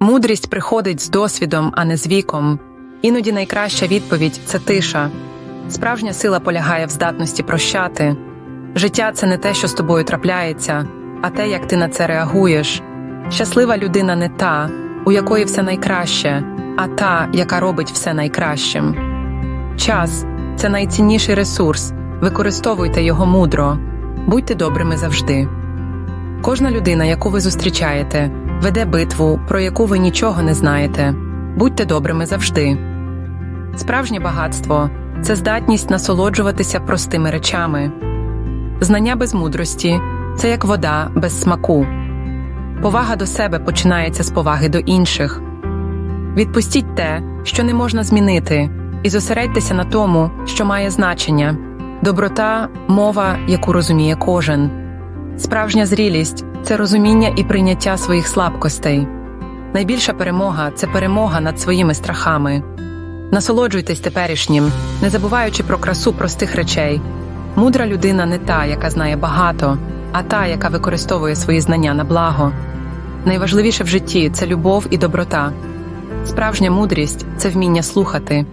Мудрість приходить з досвідом, а не з віком. Іноді найкраща відповідь це тиша. Справжня сила полягає в здатності прощати. Життя це не те, що з тобою трапляється, а те, як ти на це реагуєш. Щаслива людина не та, у якої все найкраще, а та, яка робить все найкращим. Час це найцінніший ресурс. Використовуйте його мудро, будьте добрими завжди. Кожна людина, яку ви зустрічаєте, веде битву, про яку ви нічого не знаєте. Будьте добрими завжди. Справжнє багатство це здатність насолоджуватися простими речами. Знання без мудрості це як вода без смаку. Повага до себе починається з поваги до інших. Відпустіть те, що не можна змінити, і зосередьтеся на тому, що має значення доброта, мова, яку розуміє кожен. Справжня зрілість це розуміння і прийняття своїх слабкостей. Найбільша перемога це перемога над своїми страхами. Насолоджуйтесь теперішнім, не забуваючи про красу простих речей. Мудра людина не та, яка знає багато, а та, яка використовує свої знання на благо. Найважливіше в житті це любов і доброта. Справжня мудрість це вміння слухати,